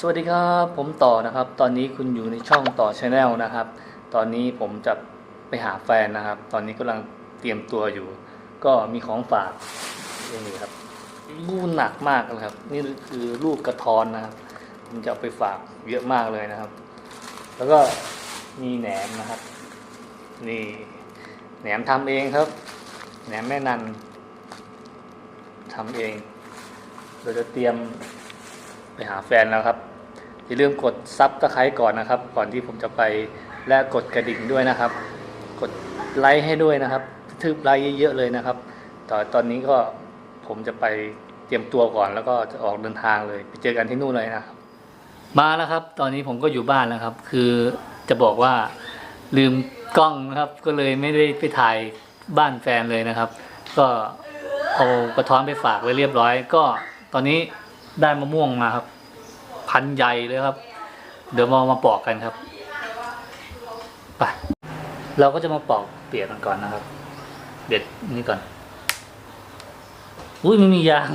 สวัสดีครับผมต่อนะครับ ตอนนี้คุณอยู่ในช่องต่อชาแนลนะครับ ตอนนี้ผมจะไปหาแฟนนะครับ ตอนนี้กำลังเตรียมตัวอยู่ ก็มีของฝากนี่ครับลูกหนักมากเลยครับ นี่คือลูกกระทอนนะครับผมจะเอาไปฝากเยอะมากเลยนะครับ แล้วก็มีแหนมนะครับ นี่แหนมทำเองครับ แหนมแม่นันทำเอง เราจะเตรียม ไปหาแฟนแล้วครับ อย่าลืมกดซับตะไคร้ก่อนนะครับ ก่อนที่ผมจะไปและกดกระดิ่งด้วยนะครับ กดไลค์ให้ด้วยนะครับทึบไลค์เยอะๆเลยนะครับต่อตอนนี้ก็ผมจะไปเตรียมตัวก่อนแล้วก็จะออกเดินทางเลยไปเจอกันที่นู่นเลยนะครับ มาแล้วครับ ตอนนี้ผมก็อยู่บ้านแล้วครับ คือจะบอกว่าลืมกล้องนะครับ ก็เลยไม่ได้ไปถ่ายบ้านแฟนเลยนะครับ ก็เอากระท้อนไปฝากไว้เรียบร้อย ก็ตอนนี้ได้มะม่วงมาครับ พันใหญ่เลยครับ เดี๋ยวมามาปอกกันครับไปเราก็จะมาปอกเปียกกันก่อนนะครับ เด็ดนี่ก่อนอุ้ยไม่มียาง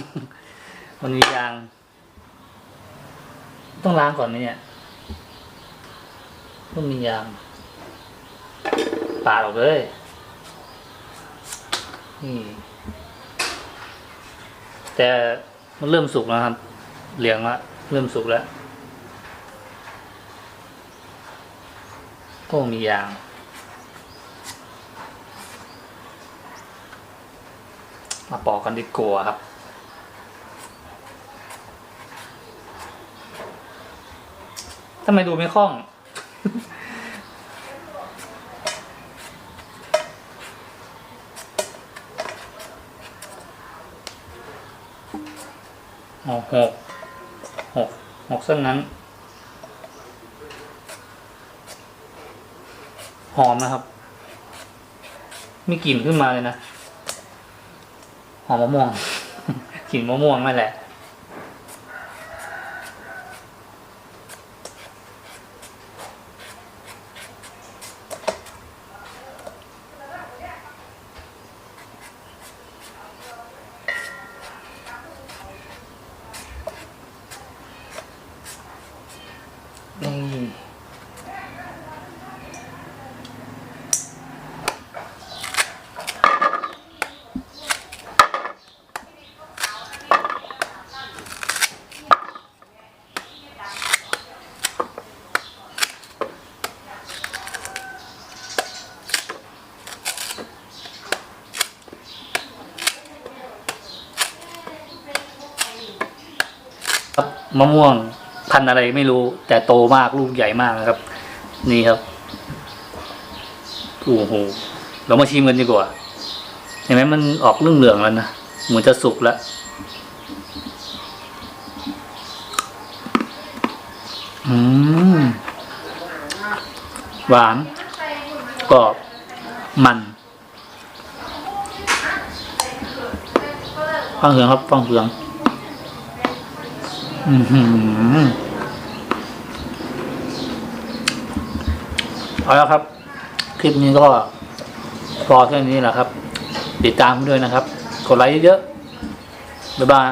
มันมียาง ต้องล้างก่อนไหมเนี่ยต้องมียางปาดออกเลยนี่แต่มันเริ่มสุกแล้วครับ เหลืองละ เริ่มสุกแล้วก็มียาง มาปอกกันดีกว่าครับทำไมดูไม่คล่องหกห หกหกเส้นนั้น หอมนะครับ มีกลิ่นขึ้นมาเลยนะ หอมมะม่วง กลิ่นมะม่วงนั่นแหละ มะม่วงพันอะไรไม่รู้ แต่โตมากลูกใหญ่มากนะครับ นี่ครับโอ้โหเรามาชิมกันดีกว่าเห็นไหมมันออกเรื่องเหลืองแล้วนะเหมือนจะสุกแล้วอืมหวานกรอบมันฟังเสียงครับฟังเสียงอือหือ เอาละครับ คลิปนี้ก็พอแค่นี้แหละครับ ติดตามด้วยนะครับ กดไลค์เยอะๆบ๊ายบาย